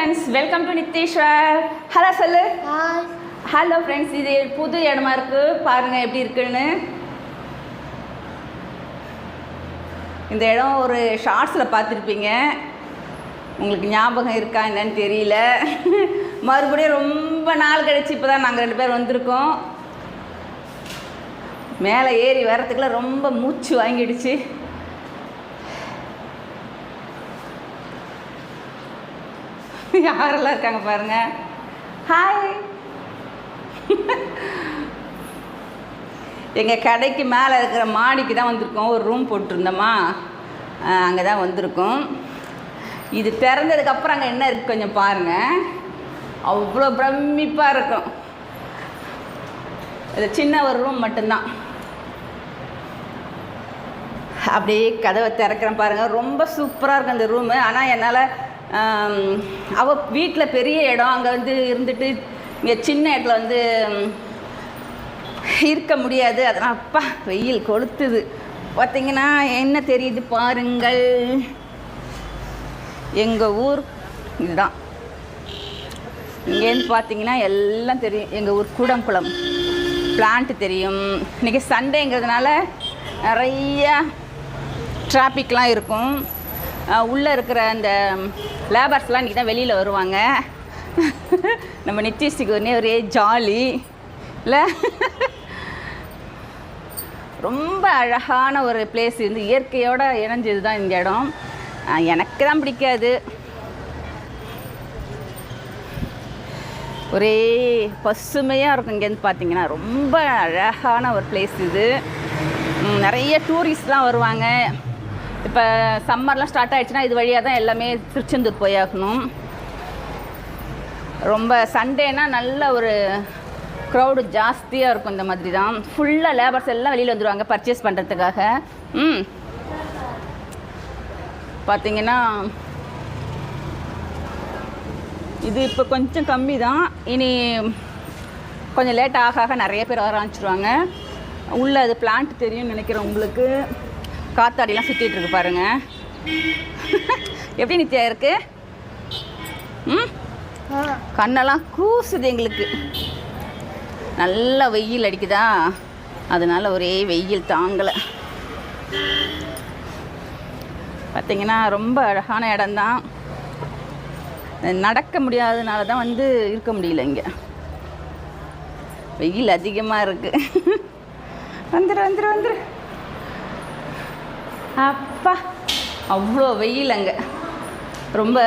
Friends welcome to Nitheeswar hello சொல்லு. Hello friends இது புது இடமா இருக்கு. பாருங்க எப்படி இருக்குன்னு. இந்த இடம் ஒரு ஷார்ட்ஸில் பார்த்துருப்பீங்க. உங்களுக்கு ஞாபகம் இருக்கா என்னன்னு தெரியல. மறுபடியும் ரொம்ப நாள் கழிச்சு இப்போ தான் நாங்கள் ரெண்டு பேர் வந்திருக்கோம். மேலே ஏறி வரத்துக்குள்ள ரொம்ப மூச்சு வாங்கிடுச்சு. யாரெல்லாம் இருக்காங்க பாருங்க. ஹாய் எங்கள் கடைக்கு மேலே இருக்கிற மாடிக்கு தான் வந்திருக்கோம். ஒரு ரூம் போட்டிருந்தோமா? அங்கே தான் வந்திருக்கோம். இது திறந்ததுக்கப்புறம் அங்கே என்ன இருக்குது கொஞ்சம் பாருங்கள் அவ்வளோ பிரமிப்பாக இருக்கும். இது சின்ன ஒரு ரூம் மட்டும்தான். அப்படியே கதவை திறக்கிறேன் பாருங்கள் ரொம்ப சூப்பராக இருக்கும் அந்த ரூமு ஆனால் என்னால் அவள் வீட்டில் பெரிய இடம் அங்கே வந்து இருந்துட்டு இங்கே சின்ன இடத்துல வந்து இருக்க முடியாது. அதனால் அப்பா வெயில் கொளுத்துது. பார்த்தீங்கன்னா என்ன தெரியுது? பாருங்கள். எங்கள் ஊர் இதுதான். இங்கேருந்து பார்த்தீங்கன்னா எல்லாம் தெரியும். எங்கள் ஊர் கூடங்குளம். பிளான்ட்டு தெரியும். இன்றைக்கி சண்டேங்கிறதுனால நிறைய டிராஃபிக்லாம் இருக்கும். உள்ளே இருக்கிற அந்த லேபர்ஸ்லாம் இன்றைக்கி தான் வெளியில் வருவாங்க. நம்ம நித்தியஸ்டிக்கு ஒன்றே ஒரே ஜாலி. இல்லை? ரொம்ப அழகான ஒரு பிளேஸ் வந்து இயற்கையோடு இணைஞ்சது தான் இந்த இடம். எனக்கு தான் பிடிக்காது. ஒரே பசுமையாக இருக்கும் இங்கேருந்து பார்த்தீங்கன்னா ரொம்ப அழகான ஒரு பிளேஸ் இது. நிறைய டூரிஸ்ட்லாம் வருவாங்க. இப்போ சம்மர்லாம் ஸ்டார்ட் ஆயிடுச்சுன்னா இது வழியாக தான் எல்லாமே திருச்செந்தூர் போயாகணும். ரொம்ப சண்டேனா நல்ல ஒரு க்ரௌடு ஜாஸ்தியாக இருக்கும் இந்த மாதிரி தான் ஃபுல்லாக லேபர்ஸ் எல்லாம் வெளியில் வந்துடுவாங்க பர்ச்சேஸ் பண்ணுறதுக்காக ம். பார்த்தீங்கன்னா இது இப்போ கொஞ்சம் கம்மி தான் இனி கொஞ்சம் லேட் ஆக ஆக நிறைய பேர் வர ஆரம்பிச்சிருவாங்க. உள்ளே அது பிளான்ட் தெரியும்னு நினைக்கிறேன் உங்களுக்கு. காத்தாடிலாம் சுற்றிட்டு இருக்கு பாருங்க. எப்படி நித்யா இருக்கு? ம்? கண்ணெல்லாம் கூசுது எங்களுக்கு. நல்ல வெயில் அடிக்குதா? அதனால ஒரே வெயில் தாங்கலை. பார்த்தீங்கன்னா ரொம்ப அழகான இடம்தான். நடக்க முடியாததுனால தான் வந்து இருக்க முடியல இங்கே. வெயில் அதிகமாக இருக்கு. வந்துரு வந்துரு வந்துரு. அப்பா அவ்வளோ வெயில் அங்கே. ரொம்ப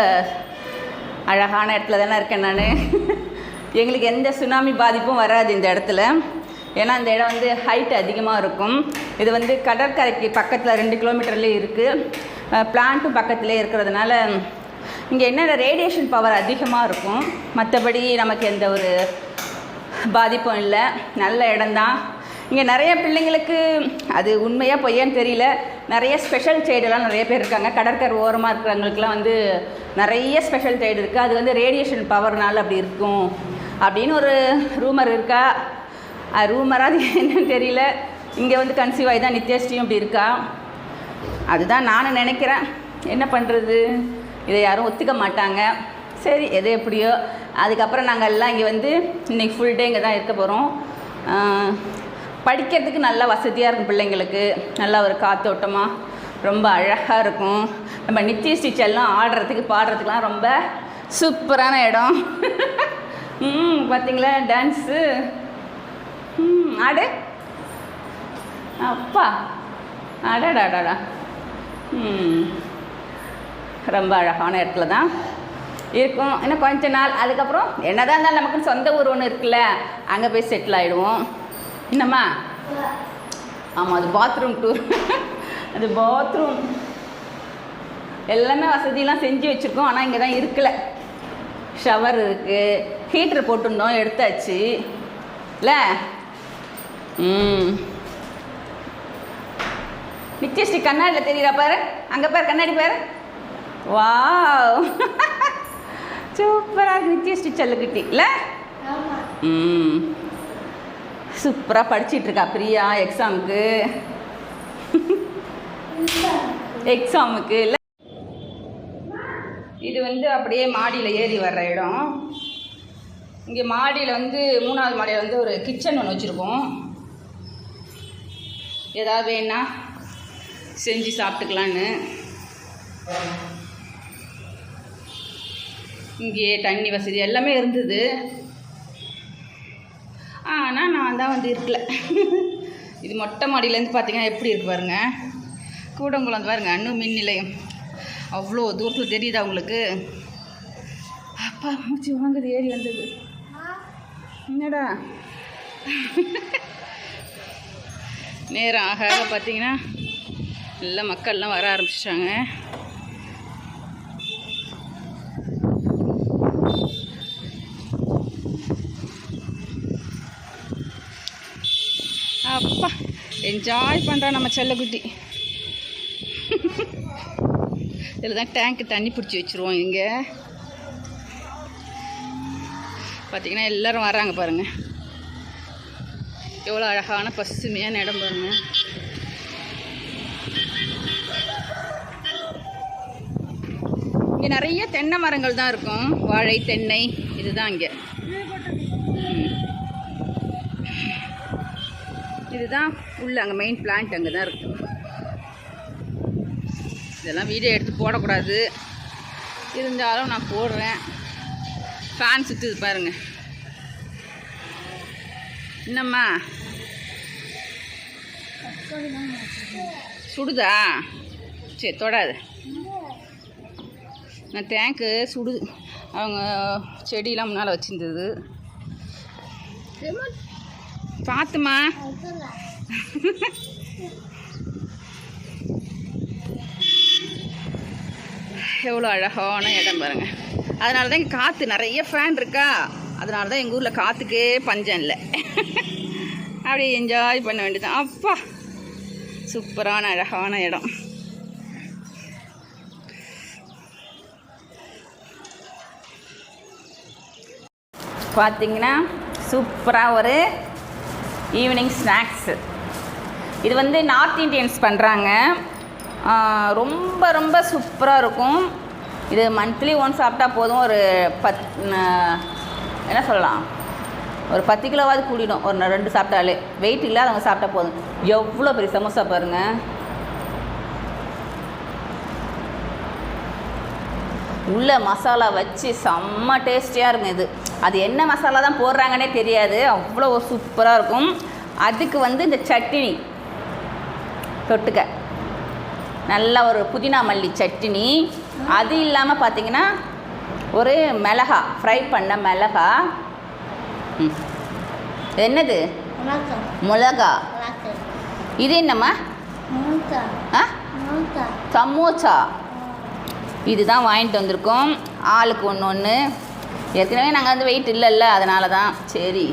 அழகான இடத்துல தானே இருக்கேன் நான். எங்களுக்கு எந்த சுனாமி பாதிப்பும் வராது இந்த இடத்துல. ஏன்னா இந்த இடம் வந்து ஹைட் அதிகமாக இருக்கும். இது வந்து கடற்கரைக்கு பக்கத்தில் ரெண்டு கிலோமீட்டர்லேயே இருக்குது பிளான்ட்டும் பக்கத்துலேயே இருக்கிறதுனால இங்கே என்னென்ன ரேடியேஷன் பவர் அதிகமாக இருக்கும் மற்றபடி நமக்கு எந்த ஒரு பாதிப்பும் இல்லை. நல்ல இடம்தான். இங்கே நிறைய பிள்ளைங்களுக்கு அது உண்மையாக பொய்யான்னு தெரியல. நிறைய ஸ்பெஷல் சைடெல்லாம் நிறைய பேர் இருக்காங்க. கடற்கரை ஓரமாக இருக்கிறவங்களுக்குலாம் வந்து நிறைய ஸ்பெஷல் சைடு இருக்குது அது வந்து ரேடியேஷன் பவர்னால் அப்படி இருக்கும் அப்படின்னு ஒரு ரூமர் இருக்கா? அது ரூமராக அது என்னன்னு தெரியல. இங்கே வந்து கன்சீவ் ஆகி தான் நித்யஸ்ரீயும் அப்படி இருக்கா? அதுதான் நானும் நினைக்கிறேன். என்ன பண்ணுறது இதை யாரும் ஒத்துக்க மாட்டாங்க. சரி எது எப்படியோ. அதுக்கப்புறம் நாங்கள் எல்லாம் இங்கே வந்து இன்றைக்கி ஃபுல் டே இங்கே தான் இருக்க போகிறோம் படிக்கிறதுக்கு நல்ல வசதியாக இருக்கும் பிள்ளைங்களுக்கு. நல்ல ஒரு காத்தோட்டமாக ரொம்ப அழகாக இருக்கும். நம்ம நித்திய ஸ்டிச்செல்லாம் ஆடுறதுக்கு பாடுறதுக்கெலாம் ரொம்ப சூப்பரான இடம். ம் பார்த்தீங்களா டான்ஸு. ம் ஆடு. அப்பா. அடடாடாடா ம். ரொம்ப அழகான இடத்துல தான் இருக்கும். இன்னும் கொஞ்ச நாள். அதுக்கப்புறம் என்னதான் இருந்தாலும் நமக்குன்னு சொந்த ஊர் ஒன்று இருக்குல்ல அங்கே போய் செட்டில் ஆகிடுவோம் என்னம்மா? ஆமாம் அது பாத்ரூம் டூர் அது பாத்ரூம் எல்லாமே வசதியெல்லாம் செஞ்சு வச்சுருக்கோம் ஆனால் இங்கே தான் இருக்கல. ஷவர் இருக்குது ஹீட்ரு போட்டிருந்தோம் எடுத்தாச்சு. இல்லை? ம். நித்யஸ்ரீ கண்ணாடியில் தெரியுறா பாரு? அங்கே பாரு கண்ணாடி பாரு. வாவ். சூப்பராக நித்யஸ்ரீ செல்லுக்குட்டி. இல்லை? ம். சூப்பராக படிச்சிட்டு இருக்கா பிரியா எக்ஸாமுக்கு எக்ஸாமுக்கு இல்லை. இது வந்து அப்படியே மாடியில் ஏறி வர்ற இடம். இங்கே மாடியில் வந்து மூணாவது மாடியில் வந்து ஒரு கிச்சன் ஒன்று வச்சுருக்கோம். ஏதாவது வேணா செஞ்சு சாப்பிட்டுக்கலான்னு. இங்கே தண்ணி வசதி எல்லாமே இருந்தது. ஆனால் நான் தான் வந்து இருக்கல. இது மொட்டை மாடியிலேருந்து பார்த்தீங்கன்னா எப்படி இருக்கு பாருங்க. கூடங்குளம் பாருங்க அண்ணு மின் நிலையம். அவ்வளோ தூரத்தில் தெரியுதா உங்களுக்கு? அப்பா மூச்சு வாங்குது ஏறி வந்தது. என்னடா? நேரம் ஆக ஆக பார்த்தீங்கன்னா எல்லாம் மக்கள்லாம் வர ஆரம்பிச்சிட்டாங்க அப்பா என்ஜாய் பண்ணுறா நம்ம செல்லக்குட்டி. இதில் தான் டேங்க்கு தண்ணி பிடிச்சி வச்சுருவோம் இங்கே. பார்த்தீங்கன்னா எல்லோரும் வராங்க பாருங்கள் எவ்வளோ அழகான பசுமையான இடம் பாருங்க. இங்கே நிறைய தென்னை மரங்கள் தான் இருக்கும். வாழை தென்னை இதுதான் இங்கே. இதுதான் உள்ள அங்கே மெயின் பிளான்ட் அங்கே தான் இருக்கும் இதெல்லாம் வீடியோ எடுத்து போடக்கூடாது. இருந்தாலும் நான் போடுறேன். ஃபேன் சுற்றுது பாருங்க. என்னம்மா? சுடுதா? சரி தொடாது. நான் டேங்க்கு சுடு அவங்க செடியெலாம் முன்னால் வச்சுருந்தது. பார்த்துமா எவ்வளோ அழகான இடம் பாருங்க. அதனால தான் இங்கே காற்று நிறைய ஃபேன் இருக்கா. அதனால தான் எங்கள் ஊரில் காற்றுக்கே பஞ்சம் இல்லை. அப்படியே என்ஜாய் பண்ண வேண்டியதான் அப்பா சூப்பரான அழகான இடம். பார்த்தீங்கன்னா சூப்பராக ஒரு ஈவினிங் ஸ்நாக்ஸு இது வந்து நார்த் இந்தியன்ஸ் பண்ணுறாங்க ரொம்ப ரொம்ப சூப்பராக இருக்கும். இது மந்த்லி ஒன் சாப்பிட்டா போதும். ஒரு பத் என்ன சொல்லலாம்? ஒரு பத்து கிலோவாவது கூடிடும். ஒரு ரெண்டு சாப்பிட்டாலே. வெயிட் இல்லாதவங்க சாப்பிட்டா போதும். எவ்வளோ பெரிய சமோசா பாருங்கள் உள்ள மசாலா வச்சு செம்ம டேஸ்டியாக இருக்கும் இது. அது என்ன மசாலா தான் போடுறாங்கன்னே தெரியாது. அவ்வளோ சூப்பராக இருக்கும். அதுக்கு வந்து இந்த சட்னி. தொட்டுக்க. நல்ல ஒரு புதினா மல்லி சட்னி. அது இல்லாமல் பார்த்தீங்கன்னா ஒரு மிளகா ஃப்ரை பண்ண மிளகா. என்னது? மிளகா இது என்னம்மா? சமோசா. இதுதான் வாங்கிட்டு வந்திருக்கோம். ஆளுக்கு ஒன்று ஒன்று ஏற்கனவே நாங்கள் வந்து வெயிட் இல்லைல்ல அதனால தான் சரி.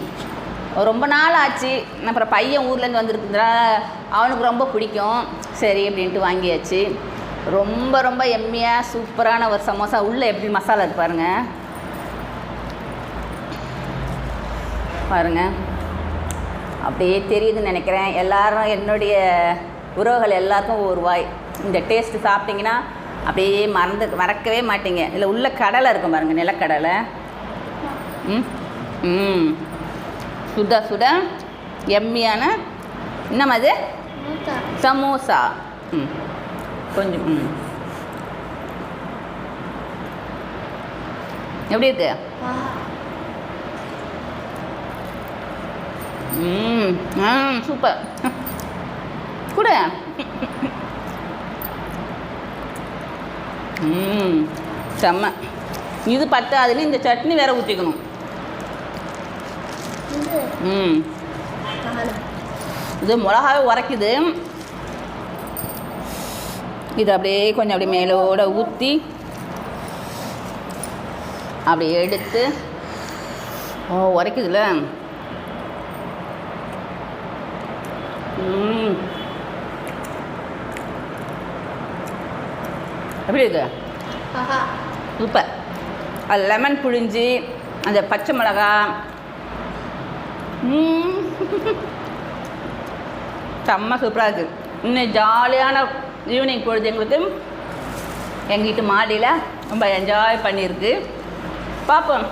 ரொம்ப நாள் ஆச்சு. அப்புறம் பையன் ஊர்லேருந்து வந்திருக்குறா அவனுக்கு ரொம்ப பிடிக்கும். சரி அப்படின்ட்டு வாங்கியாச்சு. ரொம்ப ரொம்ப எம்மியாக சூப்பரான ஒரு சமோசா. உள்ளே எப்படி மசாலா இருக்கு பாருங்க. பாருங்க. அப்படியே தெரியுதுன்னு நினைக்கிறேன். எல்லாரும் என்னுடைய உறவுகள் எல்லாருக்கும் ஒரு வாய். இந்த டேஸ்ட்டு சாப்பிட்டிங்கன்னா அப்படியே மறந்து மறக்கவே மாட்டீங்க. இதில் உள்ள கடலை இருக்கும் பாருங்கள் நிலக்கடலை. ம்? ம். சுட சுட எம்மியான என்னம்மா அது சமோசா. ம். கொஞ்சம் ம். எப்படி இருக்கு? ம் ஆ சூப்பர். கூட. ம் செம்ம. இது பத்தாதுன்னு இந்த சட்னி வேற ஊற்றிக்கணும் ம். இது மிளகாவே உரைக்குது. இது அப்படியே கொஞ்சம் அப்படியே மேலோட ஊற்றி அப்படியே எடுத்து ஓ உரைக்குதுல்ல எப்படி இருக்கு? சூப்பர். அது லெமன் புழிஞ்சு அந்த பச்சை மிளகா ம். செம்ம சூப்பராக இருக்குது இன்னும் ஜாலியான ஈவினிங் பொழுது எங்களுக்கு. எங்கள் வீட்டு மாடியில் ரொம்ப என்ஜாய் பண்ணியிருக்கு. பார்ப்போம்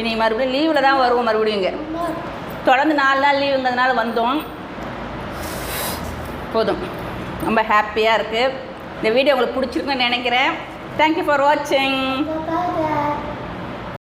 இனி மறுபடியும் லீவில் தான் வருவோம் மறுபடியும் இங்கே. தொடர்ந்து நாலு நாள் லீவுங்கிறதுனால வந்தோம். போதும். ரொம்ப ஹாப்பியாக இருக்குது இந்த வீடியோ உங்களுக்கு பிடிச்சிருக்குன்னு நினைக்கிறேன். தேங்க்யூ ஃபார் வாட்சிங்